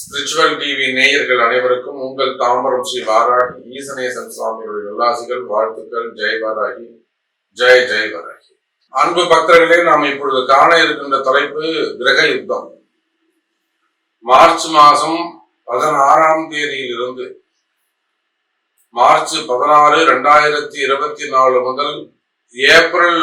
Spiritual TV நேயர்கள் அனைவருக்கும் உங்கள் தாம்பரம் ஸ்ரீ வாராகி ஈசனேசன் சுவாமியுடைய நல்லாசிகள் வாழ்த்துக்கள். ஜெய் வாராகி ஜெய் ஜெய் வாராகி. அன்பு பக்தர்களே நாம் இப்பொழுது காண இருக்கின்ற தலைப்பு கிரக யுத்தம். மார்ச் மாதம் பதினாறாம் தேதியிலிருந்து மார்ச் பதினாறு ரெண்டாயிரத்தி இருபத்தி நாலு முதல் ஏப்ரல்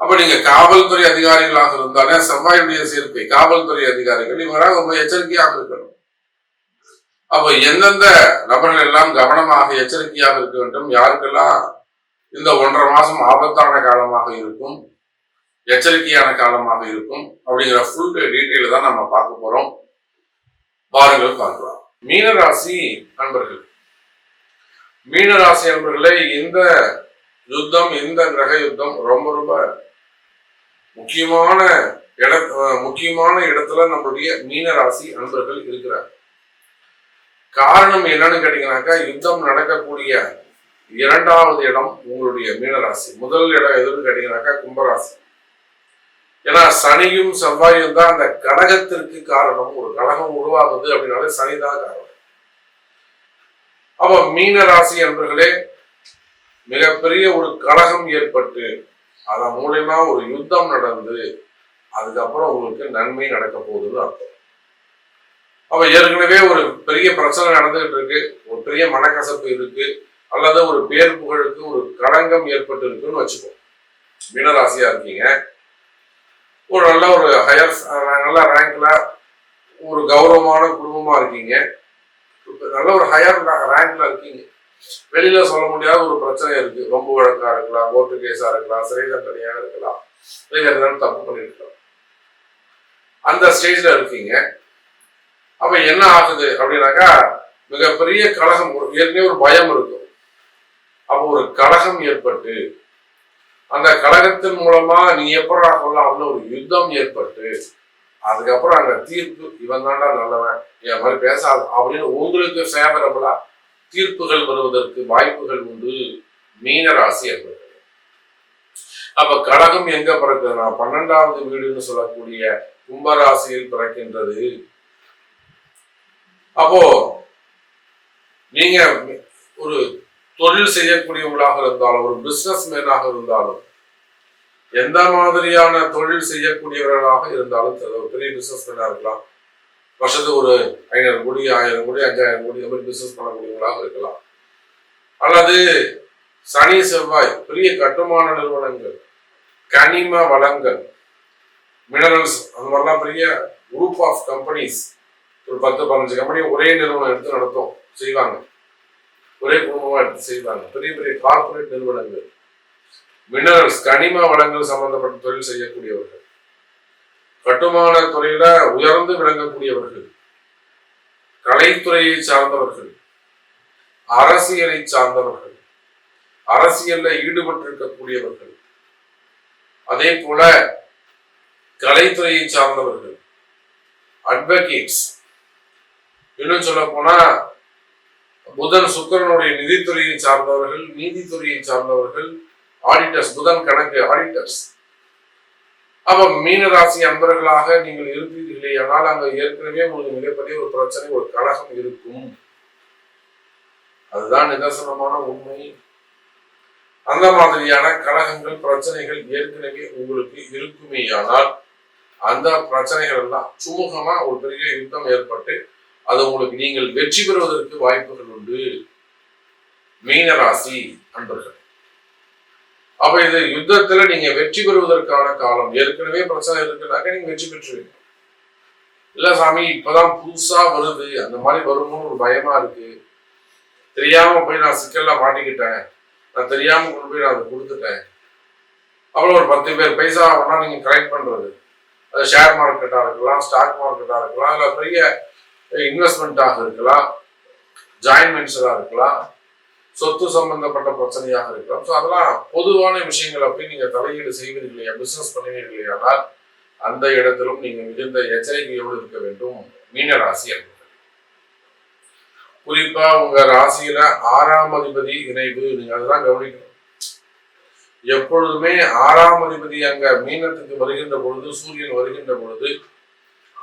அப்ப நீங்க காவல்துறை அதிகாரிகளாக இருந்தாலே செவ்வாயுடைய சேர்க்கை காவல்துறை அதிகாரிகள் இவராக ரொம்ப எச்சரிக்கையாக இருக்கணும். அப்ப எந்தெந்த நபர்கள் எல்லாம் கவனமாக எச்சரிக்கையாக இருக்க வேண்டும்? யாருக்கெல்லாம் இந்த ஒன்றரை மாசம் ஆபத்தான காலமாக இருக்கும்? எச்சரிக்கையான காலமாக இருக்கும்? அப்படிங்கிற ஃபுல் டீட்டெயில் தான் நம்ம பார்க்க போறோம். பாருங்கள் பார்க்கலாம். மீனராசி நண்பர்கள் மீனராசி நண்பர்களை இந்த யுத்தம் இந்த கிரக யுத்தம் ரொம்ப ரொம்ப முக்கியமான இட முக்கியமான இடத்துல நம்மளுடைய மீனராசி அன்பர்கள் இருக்கிறார். காரணம் என்னன்னு கேட்டீங்கன்னாக்கா யுத்தம் நடக்கக்கூடிய இரண்டாவது இடம் உங்களுடைய மீனராசி. முதல் இடம் எதுன்னு கேட்டீங்கன்னாக்கா கும்பராசி. ஏன்னா சனியும் செவ்வாயும் தான் அந்த கடகத்திற்கு காரணம். ஒரு கடகம் உருவாகுது அப்படின்னாலே சனி தான் காரணம். அப்ப மீன ராசி என்பர்களே மிகப்பெரிய ஒரு கலகம் ஏற்பட்டு அதன் மூலயமா ஒரு யுத்தம் நடந்து அதுக்கப்புறம் உங்களுக்கு நன்மை நடக்க போகுதுன்னு அர்த்தம். அப்ப ஏற்கனவே ஒரு பெரிய பிரச்சனை நடந்துகிட்டு இருக்கு ஒரு பெரிய மனக்கசப்பு இருக்கு அல்லது ஒரு பேர் புகழுக்கு ஒரு களங்கம் ஏற்பட்டு இருக்குன்னு வச்சுக்கோ. மீனராசியா இருக்கீங்க. ஒரு நல்ல ஒரு ஹையர் நல்ல ரேங்க்ல ஒரு கௌரவமான குடும்பமா இருக்கீங்க. நல்ல ஒரு ஹையர் ரேங்க்ல இருக்கீங்க. வெளியில சொல்ல முடியாத ஒரு பிரச்சனை இருக்கு. ரொம்ப வழக்கா இருக்கலாம் கோர்ட்டு கேஸா இருக்கலாம் சிறை தண்டனையாக இருக்கலாம். வேற ஏதாவது தப்பு பண்ணிருக்கலாம். அந்த ஸ்டேஜ்ல இருக்கீங்க. அப்ப என்ன ஆகுது அப்படின்னாக்கா மிகப்பெரிய கலகம் ஏற்கனவே ஒரு பயம் இருக்கும் அப்போ ஒரு கலகம் ஏற்பட்டு அந்த கழகத்தின் மூலமா நீ எப்படா சொல்லலாம்னு ஒரு யுத்தம் ஏற்பட்டு அதுக்கப்புறம் அங்க தீர்ப்பு இவன் தாண்டா நல்லவன் என் மாதிரி பேசாது அப்படின்னு உங்களுக்கு ஃபேவரபிளா தீர்ப்புகள் வருவதற்கு வாய்ப்புகள் உண்டு. மீன ராசி என்பது. அப்ப கடகம் எங்க பிறக்குதுன்னா பன்னெண்டாவது வீடுன்னு சொல்லக்கூடிய கும்பராசியில் பிறக்கின்றது. அப்போ நீங்க ஒரு தொழில் செய்யக்கூடியவங்களாக இருந்தாலும் ஒரு பிசினஸ் மேனாக இருந்தாலும் எந்த மாதிரியான தொழில் செய்யக்கூடியவர்களாக இருந்தாலும் ஒரு பெரிய பிசினஸ் மேனாக இருக்கலாம். வருஷத்துக்கு ஒரு ஐநூறு கோடி ஆயிரம் கோடி அஞ்சாயிரம் கோடி இந்த மாதிரி பிசினஸ் பண்ணக்கூடியவங்களாக இருக்கலாம். அல்லது சனி செவ்வாய் பெரிய கட்டுமான நிறுவனங்கள் கனிம வளங்கள் மினரல்ஸ் அந்த மாதிரிலாம் பெரிய குரூப் ஆஃப் கம்பெனிஸ் ஒரு பத்து பதினஞ்சு கம்பெனி ஒரே நிறுவனம் எடுத்து நடத்தும் செய்வாங்க. ஒரே குடும்பமாக எடுத்து செய்வாங்க. பெரிய பெரிய கார்ப்பரேட் நிறுவனங்கள் மினரல்ஸ் கனிம வளங்கள் சம்பந்தப்பட்ட தொழில் செய்யக்கூடியவர்கள். கட்டுமான துறையில உயர்ந்து விளங்கக்கூடியவர்கள் கலைத்துறையை சார்ந்தவர்கள் அரசியலை சார்ந்தவர்கள் அரசியல்ல ஈடுபட்டிருக்கக்கூடியவர்கள் அதே போல கலைத்துறையை சார்ந்தவர்கள் அட்வொகேட்ஸ் இன்னும் சொல்ல போனா புதன் சுக்கரனுடைய நிதித்துறையை சார்ந்தவர்கள் நீதித்துறையை சார்ந்தவர்கள் ஆடிட்டர்ஸ் புதன் கணக்கு ஆடிட்டர்ஸ் அப்ப மீனராசி அன்பர்களாக நீங்கள் இருப்பீர்களே ஆனால் அங்க ஏற்கனவே உங்களுக்கு மிகப்பெரிய ஒரு பிரச்சனை ஒரு கலகம் இருக்கும். அதுதான் நிதர்சனமான உண்மை. அந்த மாதிரியான கலகங்கள் பிரச்சனைகள் ஏற்கனவே உங்களுக்கு இருக்குமேயானால் அந்த பிரச்சனைகள் எல்லாம் சுமூகமா ஒரு பெரிய யுத்தம் ஏற்பட்டு அது உங்களுக்கு நீங்கள் வெற்றி பெறுவதற்கு வாய்ப்புகள் உண்டு. மீனராசி அன்பர்கள் அப்ப இது யுத்தத்துல நீங்க வெற்றி பெறுவதற்கான காலம். ஏற்கனவே பிரச்சனை இருக்குனாக்க நீங்க வெற்றி பெற்றுவீங்க. இல்ல சாமி இப்பதான் புதுசா வருது. அந்த மாதிரி வரும்னு ஒரு பயமா இருக்கு. தெரியாம போய் நான் சிக்கல்ல மாட்டிக்கிட்டேன். நான் தெரியாம கொண்டு போய் நான் அதை கொடுத்துட்டேன். அவ்வளோ ஒரு பத்து பேர் பைசா வேணா நீங்க கலெக்ட் பண்றது. அது ஷேர் மார்க்கெட்டா இருக்கலாம் ஸ்டாக் மார்க்கெட்டா இருக்கலாம் இல்ல பெரிய இன்வெஸ்ட்மெண்ட்டாக இருக்கலாம் ஜாயின்மெண்ட்ஸாக இருக்கலாம். சொத்து சம்பந்தப்பட்ட பிரச்சனையாக இருக்கலாம். ஸோ அதெல்லாம் பொதுவான விஷயங்கள் அப்படி நீங்க தலையீடு செய்வீர்களே பிசினஸ் பண்ணுவீர்களே ஆனால் அந்த இடத்திலும் நீங்க மிகுந்த எச்சரிக்கையோடு இருக்க வேண்டும். மீன ராசி என்பது. குறிப்பா உங்க ராசியில ஆறாம் அதிபதி இணைவு. நீங்க அதுதான் கவனிக்கணும். எப்பொழுதுமே ஆறாம் அதிபதி அங்க மீனத்துக்கு வருகின்ற பொழுது சூரியன் வருகின்ற பொழுது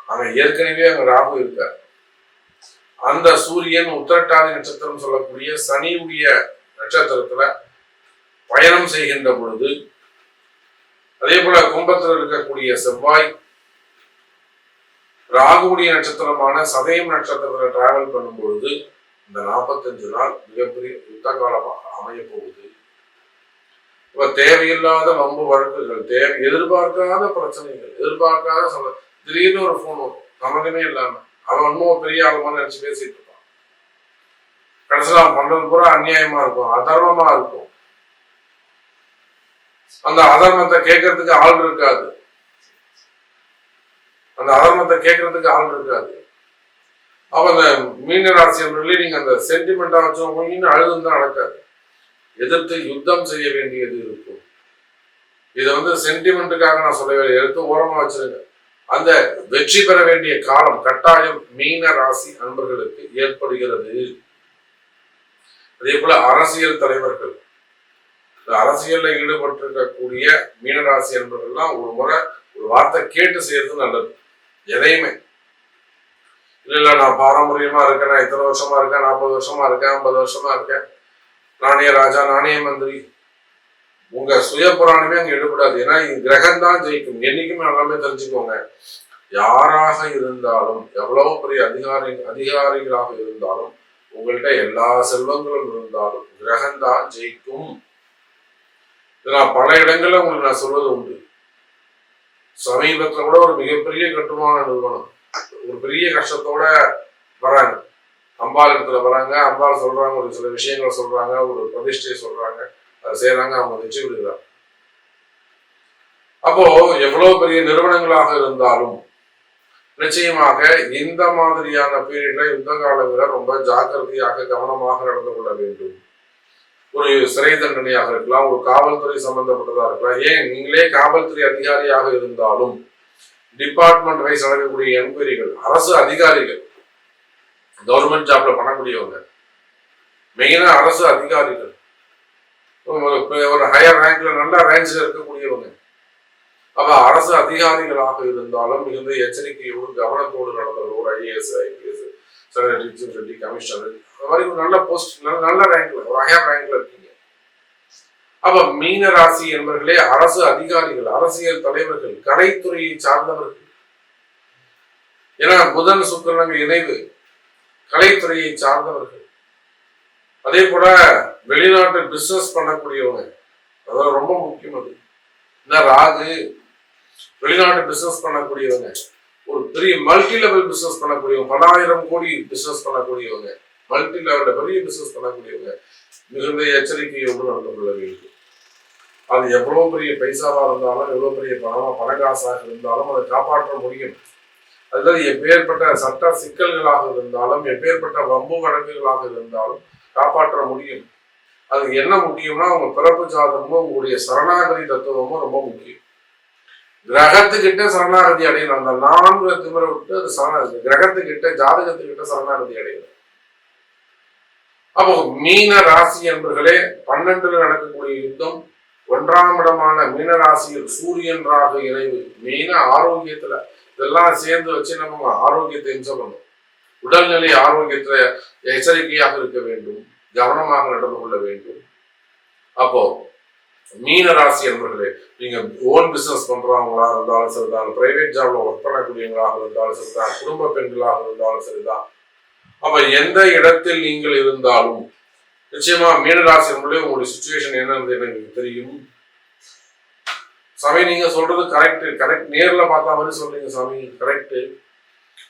அங்க ஏற்கனவே அங்க ராகு இருக்கார். அந்த சூரியன் உத்திரட்டாதி நட்சத்திரம் சொல்லக்கூடிய சனியுடைய நட்சத்திரத்துல பயணம் செய்கின்ற பொழுது அதே போல கும்பத்தில் இருக்கக்கூடிய செவ்வாய் ராகுடைய நட்சத்திரமான சதயம் நட்சத்திரத்துல டிராவல் பண்ணும் பொழுது இந்த நாற்பத்தஞ்சு நாள் மிகப்பெரிய யுத்த காலமாக அமைய போகுது. இப்ப தேவையில்லாத வம்பு வழக்குகள் தேவை எதிர்பார்க்காத பிரச்சனைகள் எதிர்பார்க்காத சொல்ல திடீர்னு ஒரு ஃபோன் வரும். சம்மந்தமே இல்லாம. அவன் இன்னும் பெரிய ஆளுமா நினைச்சு பேசிட்டு இருப்பான். கடைசியில் அவன் பண்றது பூரா அநியாயமா இருக்கும் அதர்மமா இருக்கும். அந்த அதர்மத்தை கேட்கறதுக்கு ஆள் இருக்காது. அந்த அதர்மத்தை கேட்கறதுக்கு ஆள் இருக்காது. அப்ப அந்த மீன ராசியவர்களே நீங்க அந்த சென்டிமெண்டா வச்சோம் இன்னும் அழுதும் தான் நடக்காது. எதிர்த்து யுத்தம் செய்ய வேண்டியது இருக்கும். இதை வந்து சென்டிமெண்ட்டுக்காக நான் சொல்லவே எடுத்து ஓரமா வச்சிருங்க. அந்த வெற்றி பெற வேண்டிய காலம் கட்டாயம் மீன ராசி அன்பர்களுக்கு ஏற்படுகிறது. அதே போல அரசியல் தலைவர்கள். இந்த அரசியல்ல ஈடுபட்டிருக்கக்கூடிய மீனராசி என்பதெல்லாம் ஒரு முறை ஒரு வார்த்தை கேட்டு செய்யறது நல்லது. எதையுமே. இல்ல இல்ல நான் பாரம்பரியமா இருக்கேன் நான் இத்தனை வருஷமா இருக்கேன் நாற்பது வருஷமா இருக்கேன் ஐம்பது வருஷமா இருக்கேன். நாணய ராஜா நாணய மந்திரி. உங்க சுய புராணமே அங்க எடுபடாது. ஏன்னா கிரகம் தான் ஜெயிக்கும். என்னைக்குமே எல்லாமே தெரிஞ்சுக்கோங்க. யாராக இருந்தாலும் எவ்வளவு பெரிய அதிகாரி அதிகாரிகளாக இருந்தாலும் உங்கள்கிட்ட எல்லா செல்வங்களும் இருந்தாலும் கிரகம் தான் ஜெயிக்கும். இதை நான் பல இடங்கள்ல உங்களுக்கு நான் சொல்வது உண்டு. சமீபத்துல கூட ஒரு மிகப்பெரிய கட்டுமான நிறுவனம். ஒரு பெரிய கஷ்டத்தோட வராங்க. அம்பாள் இடத்துல வராங்க. அம்பாள் சொல்றாங்க ஒரு சில விஷயங்கள் சொல்றாங்க ஒரு பிரதிஷ்டையை சொல்றாங்க. செய்யறாங்க அவங்க வெற்றி விடுகிறாங்க அப்போ எவ்வளவு பெரிய நிறுவனங்களாக இருந்தாலும் நிச்சயமாக இந்த மாதிரியான பீரியட்ல யுத்த காலங்கள ரொம்ப ஜாக்கிரதையாக கவனமாக நடந்து கொள்ள வேண்டும். ஒரு சிறை தண்டனையாக இருக்கலாம் ஒரு காவல்துறை சம்பந்தப்பட்டதா இருக்கலாம். ஏன்? நீங்களே காவல்துறை அதிகாரியாக இருந்தாலும் டிபார்ட்மெண்ட் வைஸ் நடக்கக்கூடிய என்கொயரிகள் அரசு அதிகாரிகள் கவர்மெண்ட் ஜாப்ல பண்ணக்கூடியவங்க மெயினா அரசு அதிகாரிகள் ஒரு- ஒரு ஹையர் ரேங்க்ல நல்ல ரேங்க்ஸ்ல இருக்கக்கூடியவங்க. அப்ப அரசு அதிகாரிகளாக இருந்தாலும் மிகுந்த எச்சரிக்கையோடு கவனத்தோடு நடந்தவர் ஒரு ஐஏஎஸ் ஐபிஎஸ் செக்ரட்டரி கமிஷனர் அந்த மாதிரி ஒரு நல்ல போஸ்ட் நல்ல ரேங்க்ல ஒரு ஹையர் ரேங்க்ல இருக்கீங்க. அப்ப மீன ராசி என்பவர்களே அரசு அதிகாரிகள் அரசியல் தலைவர்கள் கலைத்துறையை சார்ந்தவர்கள். ஏன்னா புதன் சுக்கிரன் இணைவு. கலைத்துறையை சார்ந்தவர்கள். அதே போல வெளிநாட்டு பிசினஸ் பண்ணக்கூடியவங்க அதெல்லாம் ரொம்ப முக்கியம் அது. என்ன ராகு வெளிநாட்டு பிசினஸ் பண்ணக்கூடியவங்க ஒரு பெரிய மல்டி லெவல் பிசினஸ் பண்ணக்கூடியவங்க பலாயிரம் கோடி பிசினஸ் பண்ணக்கூடியவங்க மல்டி லெவலில் பெரிய பிசினஸ் பண்ணக்கூடியவங்க மிகுந்த எச்சரிக்கையோடு நடந்து கொள்ள வேண்டும். அது எவ்வளவு பெரிய பைசாவா இருந்தாலும் எவ்வளவு பெரிய பணமா பணக்காசாக இருந்தாலும் அதை காப்பாற்ற முடியும். அதாவது எப்பேற்பட்ட சட்ட சிக்கல்களாக இருந்தாலும் எப்பேற்பட்ட வம்பு வழக்குகளாக இருந்தாலும் காப்பாற்ற முடியும். அது என்ன முக்கியம்னா உங்க பிறப்பு ஜாதகமும் உங்களுடைய சரணாகதி தத்துவமும் ரொம்ப முக்கியம். கிரகத்துக்கிட்ட சரணாகதி அடையணும். அந்த நான்கு திமிரை விட்டு அது சரணாகதி கிரகத்துக்கிட்ட ஜாதகத்துக்கிட்ட சரணாகதி அடையணும். அப்போ மீன ராசி என்பர்களே பன்னெண்டுல நடக்கக்கூடிய யுத்தம் ஒன்றாம் இடமான மீன ராசியில் சூரியன் ராக இணைவு மெயினா ஆரோக்கியத்துல இதெல்லாம் சேர்ந்து வச்சு நம்ம ஆரோக்கியத்தை சொல்லணும் உடல்நிலை ஆரோக்கியத்துல எச்சரிக்கையாக இருக்க வேண்டும் கவனமாக நடந்து கொள்ள வேண்டும். அப்போ மீன ராசி என்பர்களே நீங்க ஓன் பிசினஸ் பண்றவங்களா இருந்தாலும் சரிதான் பிரைவேட் ஜாப்ல ஒர்க் பண்ணக்கூடியவங்களாக இருந்தாலும் சரிதான் குடும்ப பெண்களாக இருந்தாலும் சரிதான். அப்ப எந்த இடத்தில் நீங்கள் இருந்தாலும் நிச்சயமா மீனராசி என்பதே உங்களுடைய சுச்சுவேஷன் என்னன்னு எனக்கு தெரியும். சாமி நீங்க சொல்றது கரெக்ட் கரெக்ட் நேர்ல பார்த்த மாதிரி சொல்றீங்க சாமி கரெக்ட்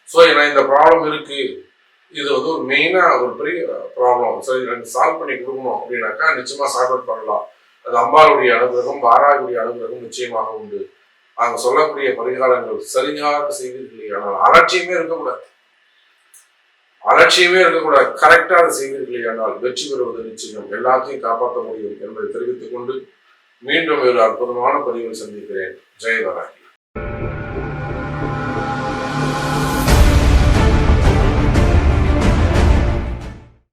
ஸோ நான் இந்த ப்ராப்ளம் இருக்கு. இது வந்து ஒரு மெயினாக ஒரு பெரிய ப்ராப்ளம் சரி எனக்கு சால்வ் பண்ணி கொடுக்கணும் அப்படின்னாக்கா நிச்சயமாக சால்வ் அவுட் பண்ணலாம். அது அம்பாளுடைய அனுகிரகம் வாராகுடைய அனுகிரகம் நிச்சயமாக உண்டு. அவங்க சொல்லக்கூடிய பரிகாரங்கள் சரியாக செய்வீர்களே. ஆனால் அலட்சியமே இருக்கக்கூடாது. அலட்சியமே இருக்கக்கூடாது. கரெக்டாக அதை செய்வீர்களே. ஆனால் வெற்றி பெறுவது நிச்சயம். எல்லாத்தையும் காப்பாற்ற முடியும் என்பதை தெரிவித்துக் கொண்டு மீண்டும் ஒரு அற்புதமான பதிவில் சந்திக்கிறேன். ஜெயவராகி.